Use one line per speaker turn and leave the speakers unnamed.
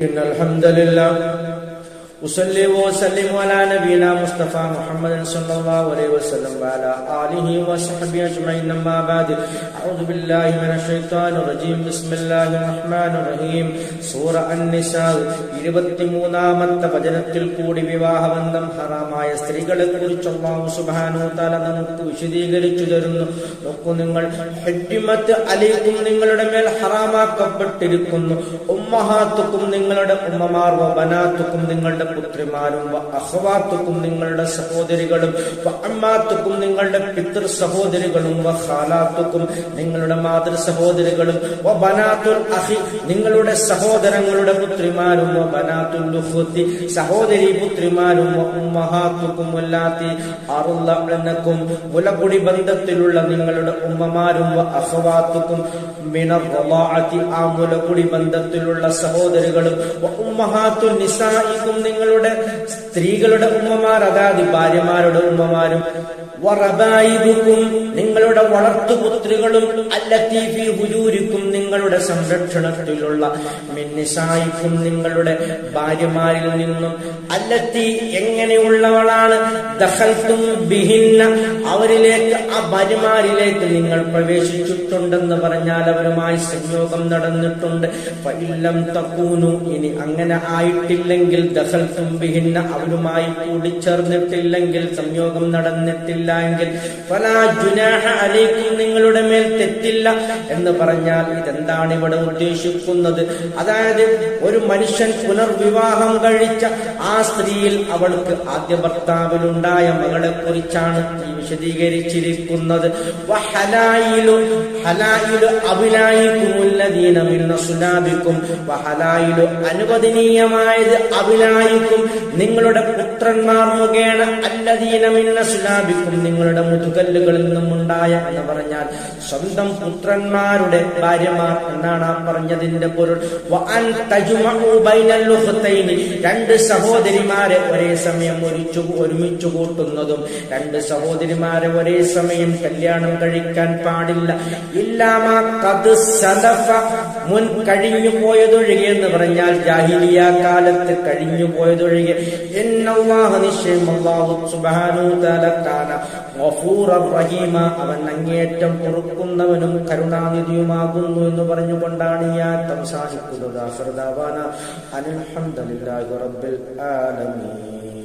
إن الحمد لله أصلي وأسلم على نبينا مصطفى محمد صلى الله عليه وسلم وعلى آله وصحبه أجمعين أما بعد أعوذ بالله من الشيطان الرجيم بسم الله الرحمن الرحيم സൂറ അന്നിസാൽ ഇരുപത്തിമൂന്നാമത്തെ വചനത്തിൽ കൂടി വിവാഹബന്ധം ഹറാമായ സ്ത്രീകളെ കുറിച്ച് അള്ളാഹു സുബ്ഹാനഹു തആല നമുക്ക് വിശദീകരിച്ചു തരുന്നു നോക്കൂ നിങ്ങൾ ഹജ്ജിമത്ത് അലൈക്കും നിങ്ങളുടെ മേൽ ഹറാമാക്കപ്പെട്ടിരിക്കുന്നു ഉമ്മഹാത്തുക്കും നിങ്ങളുടെ ഉമ്മമാർ വ ബനാത്തുക്കും നിങ്ങളുടെ പുത്രിമാരും അഹ്വാത്തുക്കും നിങ്ങളുടെ സഹോദരികളും അമ്മാത്തുക്കും നിങ്ങളുടെ പിതൃ സഹോദരികളും വ ഖാലാത്തുക്കും നിങ്ങളുടെ മാതൃ സഹോദരികളും ബനാത്തുൽ അഹി നിങ്ങളുടെ സഹോദരങ്ങളുടെ പുത്രിമാരും ബനാത്തുൽ ലുഹുത്തി സഹോദരി പുത്രിമാരും ഉമ്മഹാത്തുക്കും വല്ലാത്തി അറുല്ലക്കും മുലകുടി ബന്ധത്തിലുള്ള നിങ്ങളുടെ ഉമ്മമാരും വ മിണർ ആ മുലകുടി ബന്ധത്തിലുള്ള സഹോദരികളും വ നിസായിക്കും നിസായിക്കും നിങ്ങളുടെ സ്ത്രീകളുടെ ഉമ്മമാർ അതാത് ഭാര്യമാരുടെ ഉമ്മമാരും നിങ്ങളുടെ വളർത്തുപുത്രികളും അല്ലത്തീഫി ഹുജൂരിക്കും നിങ്ങളുടെ സംരക്ഷണത്തിലുള്ള മിന്നിസായിക്കും നിങ്ങളുടെ ഭാര്യമാരിൽ നിന്നും അല്ലത്തി എങ്ങനെയുള്ളവളാണ് ദഹൽത്തും ബിഹിന്ന അവരിലേക്ക് ആ ഭാര്യമാരിലേക്ക് നിങ്ങൾ പ്രവേശിച്ചിട്ടുണ്ടെന്ന് പറഞ്ഞാൽ അവരുമായി സംയോഗം നടന്നിട്ടുണ്ട്. പല്ലം തക്കൂനു ഇനി അങ്ങനെ ആയിട്ടില്ലെങ്കിൽ ദഹൽത്തും ബിഹിന്ന അവരുമായി കൂടിച്ചേർന്നിട്ടില്ലെങ്കിൽ സംയോഗം നടന്നിട്ടില്ല. എങ്കിൽ ഫലാ ജുനാഹ അലൈക്കും നിങ്ങളുടെ മേൽ തെറ്റില്ല എന്ന് പറഞ്ഞാൽ ഇതെന്താണ് ഇവിടെ ഉദ്ദേശിക്കുന്നത്? അതായത് ഒരു മനുഷ്യൻ പുനർവിവാഹം കഴിച്ച ആ സ്ത്രീയിൽ അവൾക്ക് ആദ്യ ഭർത്താവിലുണ്ടായ മകളെ കുറിച്ചാണ് വിശദീകരിച്ചിരിക്കുന്നത്. അനുവദനീയമായത് അഭിലായിക്കും നിങ്ങളുടെ പുത്രന്മാർ മുഖേന അല്ലദീന മിന്ന സുലാബിക്കും നിങ്ങളുടെ മുതുകല്ലുകളിൽ നിന്നും ഉണ്ടായ എന്ന് പറഞ്ഞാൽ സ്വന്തം പുത്രന്മാരുടെ ഭാര്യമാർ എന്നാണ് ആ പറഞ്ഞതിന്റെ പൊരുൾ. രണ്ട് സഹോദരിമാരെ ഒരേ സമയം ഒരിച്ചു ഒരുമിച്ചു കൂട്ടുന്നതും രണ്ട് സഹോദരിമാരെ ഒരേ സമയം കല്യാണം കഴിക്കാൻ പാടില്ല. ഇല്ലാമാ മുൻ കഴിഞ്ഞു പോയതൊഴികെ എന്ന് പറഞ്ഞാൽ ജാഹിലിയ കാലത്ത് കഴിഞ്ഞു പോയതൊഴികെ എന്നല്ലാഹ നിശ്ചയം റഹീമ. അവൻ അങ്ങേറ്റം പൊറുക്കുന്നവനും കരുണാനിധിയുമാകുന്നു എന്ന് പറഞ്ഞുകൊണ്ടാണ് ഈ ആയത്ത് സാധിക്കുന്നത് റബ്ബിൽ ആലമീൻ.